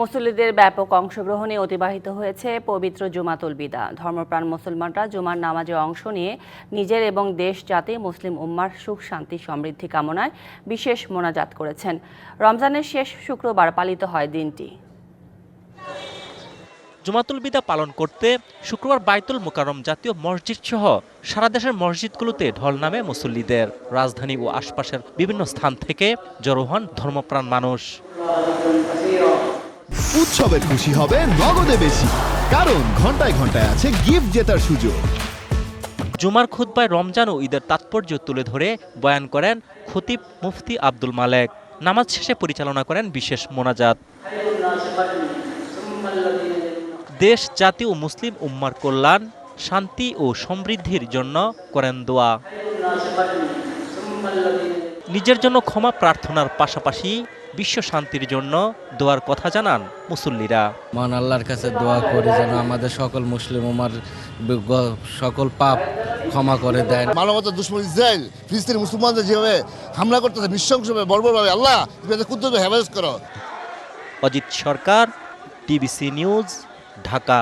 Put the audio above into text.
মুসল্লিদের ব্যাপক অংশগ্রহণে অতিবাহিত হয়েছে পবিত্র জুমাতুল বিদা। ধর্মপ্রাণ মুসলমানরা জুমার নামাজে অংশ নিয়ে নিজের এবং দেশ জাতি, মুসলিম উম্মার সুখ, শান্তি, সমৃদ্ধি কামনায় বিশেষ মোনাজাত করেছেন। রমজানের শেষ শুক্রবার পালিত হয় দিনটি। জুমাতুল বিদা পালন করতে শুক্রবার বাইতুল মোকাররম জাতীয় মসজিদ সহ সারা দেশের মসজিদগুলোতে ঢল নামে মুসল্লিদের। রাজধানী ও আশপাশের বিভিন্ন স্থান থেকে জড়ো হন ধর্মপ্রাণ মানুষ। উৎসবের খুশি হবে নগদে বেশি, কারণ ঘন্টায় ঘন্টায় আছে গিফট জেতার সুযোগ। জুমার খুতবায় রমজান ও ঈদের তাৎপর্য তুলে ধরে বয়ান করেন খতিব মুফতি আব্দুল মালেক। নামাজ শেষে পরিচালনা করেন বিশেষ মোনাজাত। দেশ, জাতি ও মুসলিম উম্মার কল্যাণ, শান্তি ও সমৃদ্ধির জন্য করেন দোয়া। নিজের জন্য ক্ষমা প্রার্থনার পাশাপাশি বিশ্ব শান্তির জন্য দোয়ার কথা জানান মুসল্লিরা। মহান আল্লাহর কাছে দোয়া করি যেন আমাদের সকল মুসলিম উমার সকল পাপ ক্ষমা করে দেন। মানবতা দুশ্মন ইসরায়েল ফিলিস্তিনি মুসলমানদের যেভাবে হামলা করতেছে নৃশংসভাবে বর্বরভাবে আল্লাহ এদের হেফাজত করো। Ajit Sarkar TBC news Dhaka.